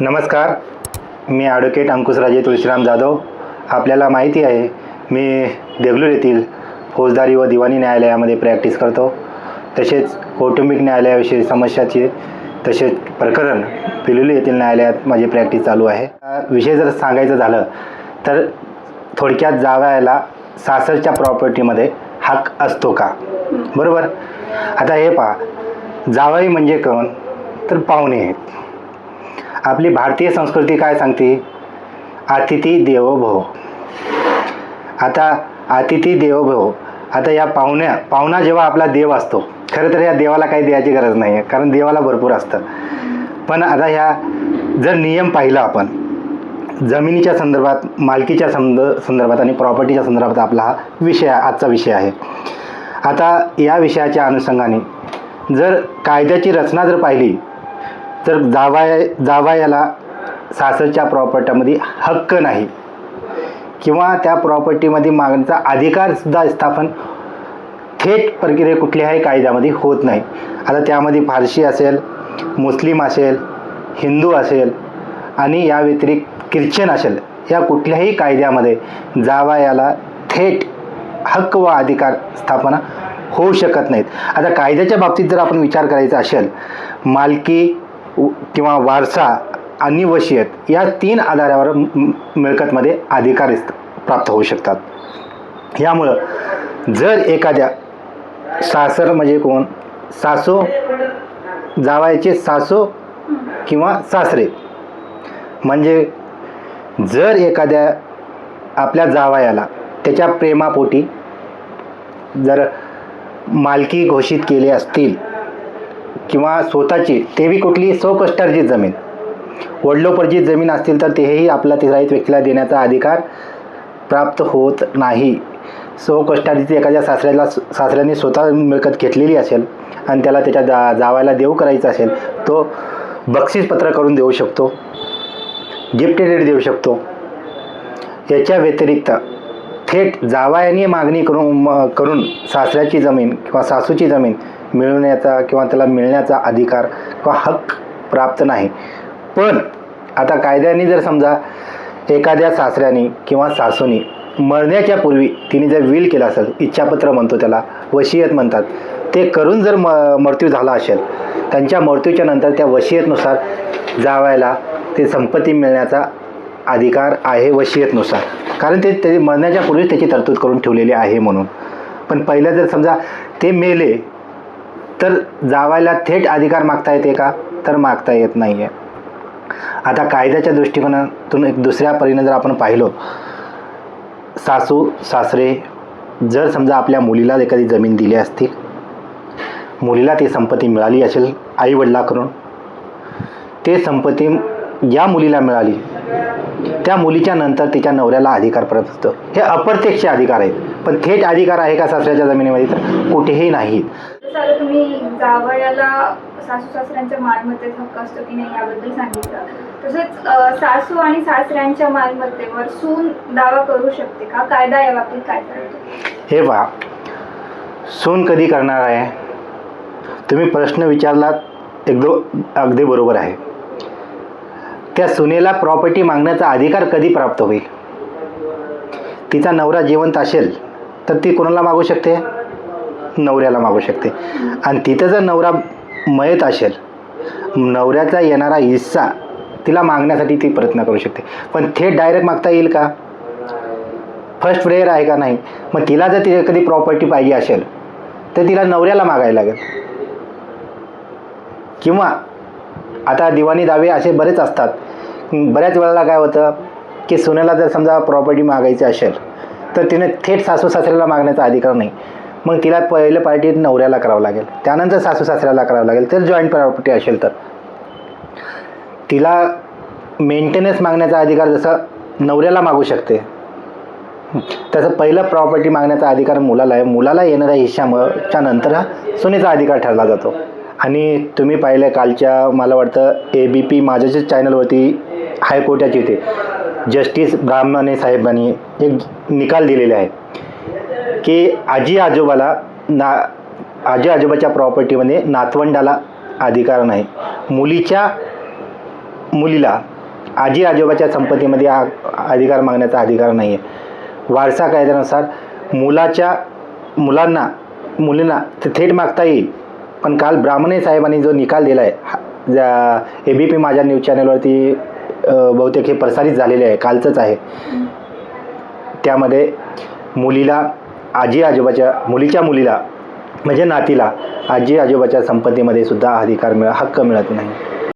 नमस्कार. मी ॲडव्होकेट अंकुशराजे तुळशीराम जाधव. आपल्याला माहिती आहे मी देगलूर येथील फौजदारी व दिवाणी न्यायालयामध्ये प्रॅक्टिस करतो. तसेच कौटुंबिक न्यायालयाविषयी समस्याचे तसेच प्रकरण पिलुली येथील न्यायालयात माझी प्रॅक्टिस चालू आहे. हा विषय जर सांगायचं झालं तर थोडक्यात जावयाला सासरच्या प्रॉपर्टीमध्ये हक असतो का? बरोबर? आता हे पहा जावई म्हणजे कोण? तर पाहुणे आहेत. आपली भारतीय संस्कृती काय सांगते? अतिथी देवो भव. आता अतिथी देवो भव. आता या पाहुण्या पाहुणा जेव्हा आपला देव असतो खरं तर या देवाला काही द्यायची गरज नाही आहे कारण देवाला भरपूर असतं. पण आता ह्या जर नियम पाहिला आपण जमिनीच्या संदर्भात मालकीच्या संद संदर्भात आणि प्रॉपर्टीच्या संदर्भात आपला हा विषय आजचा विषय आहे. आता या विषयाच्या अनुषंगाने जर कायद्याची रचना जर पाहिली तर जावाय जावायाला सासरच्या प्रॉपर्टीमध्ये हक्क नाही. किंवा त्या प्रॉपर्टीमध्ये मागण्याचा अधिकारसुद्धा स्थापन थेट प्रक्रिया कुठल्याही कायद्यामध्ये होत नाही. आता त्यामध्ये फारशी असेल मुस्लिम असेल हिंदू असेल आणि या व्यतिरिक्त ख्रिश्चन असेल या कुठल्याही कायद्यामध्ये जावायाला थेट हक्क व अधिकार स्थापना होऊ शकत नाहीत. आता कायद्याच्या बाबतीत जर आपण विचार करायचा असेल मालकी किंवा वारसा आणि वशियत या तीन आधारावर मिळकतमध्ये अधिकार प्राप्त होऊ शकतात. यामुळं जर एखाद्या सासर म्हणजे कोण? सासू जावायचे सासू किंवा सासरे. म्हणजे जर एखाद्या आपल्या जावयाला त्याच्या प्रेमापोटी जर मालकी घोषित केले असतील किंवा स्वतःची तेवी कुठली स्वकष्टार्जित जमीन. वडलोपर्जित जमीन असतील तर तेही आपला तिराईत व्यक्तीला देण्याचा अधिकार प्राप्त होत नाही. स्वकष्टार्जित एखाद्या सासऱ्याला सासऱ्याने स्वतः मिळकत घेतलेली असेल आणि त्याला त्याच्या जा जावायला देऊ करायचा असेल तो बक्षीसपत्र करून देऊ शकतो गिफ्ट डेट देऊ शकतो. याच्या व्यतिरिक्त थेट जावायाने मागणी करून म- करून सासऱ्याची जमीन किंवा सासूची जमीन मिळवण्याचा किंवा त्याला मिळण्याचा अधिकार किंवा हक्क प्राप्त नाही. पण आता कायद्याने जर समजा एखाद्या सासऱ्याने किंवा सासूनी मरण्याच्या पूर्वी तिने जर विल केलं असेल इच्छापत्र म्हणतो त्याला वशियत म्हणतात ते करून जर म मृत्यू झाला असेल त्यांच्या मृत्यूच्या नंतर त्या वशियतनुसार जावायला ते संपत्ती मिळण्याचा अधिकार आहे वशियतनुसार. कारण ते ते मरण्याच्या पूर्वीच त्याची तरतूद करून ठेवलेली आहे म्हणून. पण पहिलं जर समजा ते मेले तर जावायला थेट अधिकार मागता येते का? तर मागता येत नाही आहे आता कायद्याच्या दृष्टिकोनातून एक दुसऱ्या परीने जर आपण पाहिलो सासू सासरे जर समजा आपल्या मुलीला एखादी जमीन दिली असती मुलीला ती संपत्ती मिळाली असेल आईवडिलाकडून ते संपत्ती या मुलीला मिळाली त्या मुलीच्या नंतर तिच्या नवऱ्याला अधिकार परत असतो हे अप्रत्यक्ष अधिकार आहेत. पण थेट अधिकार आहे का सासऱ्याच्या जमिनीमध्ये? तर कुठेही नाहीत. जसं तुम्ही जावयाला सासू सासऱ्यांच्या मालमत्तेत हक्क असतो की नाही याबद्दल सांगितलं. तसेच सासू आणि सासऱ्यांच्या मालमत्तेवर सून दावा करू शकते का? कायदा या बाबतीत काय सांगतो हे पहा. सून कधी करणार आहे? तुम्ही प्रश्न विचारलात एकदम अगदी बरोबर आहे. त्या सुनेला प्रॉपर्टी मागण्याचा अधिकार कधी प्राप्त होईल? तिचा नवरा जिवंत असेल तर ती कोणाला मागू शकते? नवऱ्याला मागू शकते. आणि तिथं जर नवरा मयत असेल नवऱ्याचा येणारा हिस्सा तिला मागण्यासाठी ती प्रयत्न करू शकते. पण थेट डायरेक्ट मागता येईल का? फर्स्ट प्रेयर आहे का नाही? मग तिला जर तिथे कधी प्रॉपर्टी पाहिजे असेल तर तिला नवऱ्याला मागायला लागेल. किंवा आता दिवाणी दावे असे बरेच असतात. बऱ्याच वेळेला काय होतं की सुनेला जर समजा प्रॉपर्टी मागायची असेल तर तिने थेट सासू सासऱ्याला मागण्याचा अधिकार नाही. मग तिला पहिलं पार्टी नवऱ्याला करावं लागेल. त्यानंतर सासू सासऱ्याला करावं लागेल. तर जॉईंट प्रॉपर्टी असेल तर. तिला मेंटेनन्स मागण्याचा अधिकार जसा नवऱ्याला मागू शकते तसं पहिलं प्रॉपर्टी मागण्याचा अधिकार मुलाला आहे. मुलाला येणाऱ्या हिश्श्याच्या नंतर हा सुनेचा अधिकार ठरला जातो. आणि तुम्ही पाहिलं कालच्या मला वाटतं ए बी पी माझ्याच चॅनलवरती हायकोर्टाची होते. जस्टिस ब्राह्मणे साहेबांनी एक निकाल दिलेले आहे की आजी आजोबाला ना आजी आजोबाच्या प्रॉपर्टीमध्ये नातवंडाला अधिकार नाही. मुलीच्या मुलीला आजी आजोबाच्या संपत्तीमध्ये हा अधिकार मागण्याचा अधिकार नाही आहे वारसा कायद्यानुसार मुलाच्या मुलांना मुलींना ते थेट मागता येईल. पण काल ब्राह्मणे साहेबांनी जो निकाल दिला आहे ए बी पी माझ्या न्यूज चॅनलवरती बहुतेक हे प्रसारित झालेले आहे कालचंच आहे. त्यामध्ये मुलीला आजी आजोबाच्या मुलीच्या मुलीला म्हणजे नातीला आजी आजोबाच्या संपत्तीमध्ये सुद्धा अधिकार मिळ हक्क मिळत नाही.